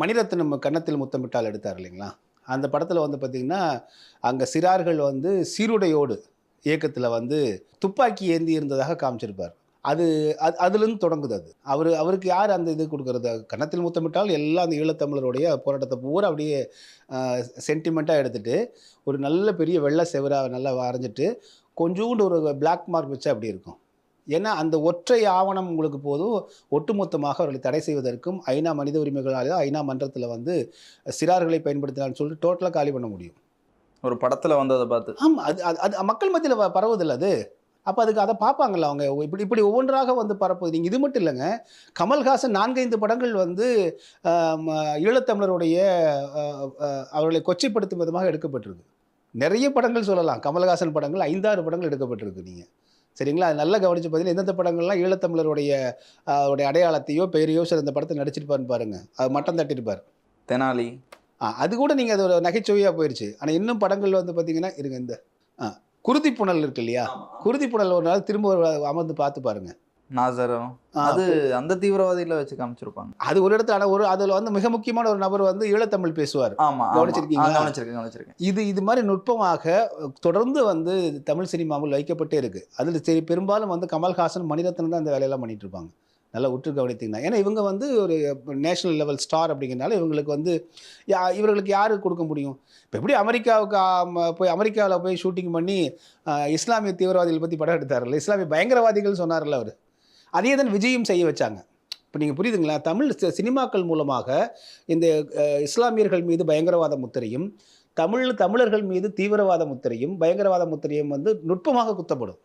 மணிரத்னம் கன்னத்தில் முத்தமிட்டால் எடுத்தார் இல்லைங்களா? அந்த படத்தில் வந்து பார்த்திங்கன்னா அங்கே சிறார்கள் வந்து சீருடையோடு இயக்கத்தில் வந்து துப்பாக்கி ஏந்தி இருந்ததாக காமிச்சிருப்பார். அது அது அதுலேருந்து தொடங்குது அது. அவர் அவருக்கு யார் அந்த இது கொடுக்குறது? கன்னத்தில் முத்தமிட்டால் எல்லாம் அந்த ஈழத்தமிழருடைய போராட்டத்தை பூரா அப்படியே சென்டிமெண்ட்டாக எடுத்துகிட்டு ஒரு நல்ல பெரிய வெள்ளை செவராக நல்லா வரைஞ்சிட்டு கொஞ்சோண்டு ஒரு பிளாக் மார்க் வச்சா அப்படி இருக்கும். ஏன்னா அந்த ஒற்றை ஆவணம் உங்களுக்கு போதும். ஒட்டுமொத்தமாக அவர்களை தடை செய்வதற்கும் ஐநா மனித உரிமைகளால் ஐநா மன்றத்தில் வந்து சிறார்களை பயன்படுத்தினான்னு சொல்லிட்டு டோட்டலாக காலி பண்ண முடியும். ஒரு படத்துல வந்ததை பார்த்து. ஆமாம் அது அது அது மக்கள் மத்தியில் பரவுதில்ல அது. அப்போ அதுக்கு அதை பார்ப்பாங்கல்ல அவங்க. இப்படி இப்படி ஒவ்வொன்றாக வந்து பரப்புது. நீங்கள் இது மட்டும் இல்லைங்க. கமல்ஹாசன் நான்கைந்து படங்கள் வந்து ஆம், ஈழத்தமிழருடைய அவர்களை கொச்சைப்படுத்தும் விதமாக எடுக்கப்பட்டிருக்கு. நிறைய படங்கள் சொல்லலாம். கமல்ஹாசன் படங்கள் ஐந்தாறு படங்கள் எடுக்கப்பட்டிருக்கு நீங்கள் சரிங்களா? அது நல்லா கவனிச்சு பார்த்தீங்கன்னா எந்தெந்த படங்கள்லாம் ஈழத்தமிழருடைய அவருடைய அடையாளத்தையோ பெயரையோ சில இந்த படத்தை நடிச்சிருப்பாருன்னு பாருங்க. அது மட்டம் தட்டியிருப்பார் தெனாலி. ஆ அது கூட நீங்கள் அது ஒரு நகைச்சுவையாக போயிடுச்சு ஆனால் இன்னும் படங்கள் வந்து பார்த்தீங்கன்னா இருங்க இந்த ஆ குருதி புனல் இருக்கு இல்லையா? குருதி புனல் ஒரு நாள் திரும்ப அமர்ந்து பார்த்து பாருங்க. நாசரம். அது அந்த தீவிரவாதியில வச்சு காமிச்சிருப்பாங்க. அது ஒரு இடத்துல ஆனால் ஒரு அதில் வந்து மிக முக்கியமான ஒரு நபர் வந்து ஈழத்தமிழ் பேசுவார். ஆமா ஆமா. கவனிச்சிருக்கீங்களா? ஆ, கவனிச்சிருக்கேன் கவனிச்சிருக்கேன். இது இது மாதிரி நுட்பமாக தொடர்ந்து வந்து தமிழ் சினிமாவில் வைக்கப்பட்டே இருக்கு. அதில் சரி பெரும்பாலும் வந்து கமல்ஹாசன் மணிரத்னம் தான் இந்த வேலையெல்லாம் பண்ணிட்டு இருப்பாங்க. நல்லா உற்று கவனித்தீங்கன்னா. ஏன்னா இவங்க வந்து ஒரு நேஷனல் லெவல் ஸ்டார் அப்படிங்கிறனால இவங்களுக்கு வந்து யா இவர்களுக்கு யாரு கொடுக்க முடியும்? இப்போ எப்படி அமெரிக்காவுக்கு போய் அமெரிக்காவில் போய் ஷூட்டிங் பண்ணி இஸ்லாமிய தீவிரவாதிகள் பற்றி படம் எடுத்தார்ல இஸ்லாமிய பயங்கரவாதிகள் சொன்னார்ல அவர். அதே தான் விஜயும் செய்ய வச்சாங்க. இப்போ நீங்கள் புரியுதுங்களா? தமிழ் சி- சினிமாக்கள் மூலமாக இந்த இஸ்லாமியர்கள் மீது பயங்கரவாத முத்திரையும் தமிழ் தமிழர்கள் மீது தீவிரவாத முத்திரையும் பயங்கரவாத முத்திரையும் வந்து நுட்பமாக குத்தப்படும்.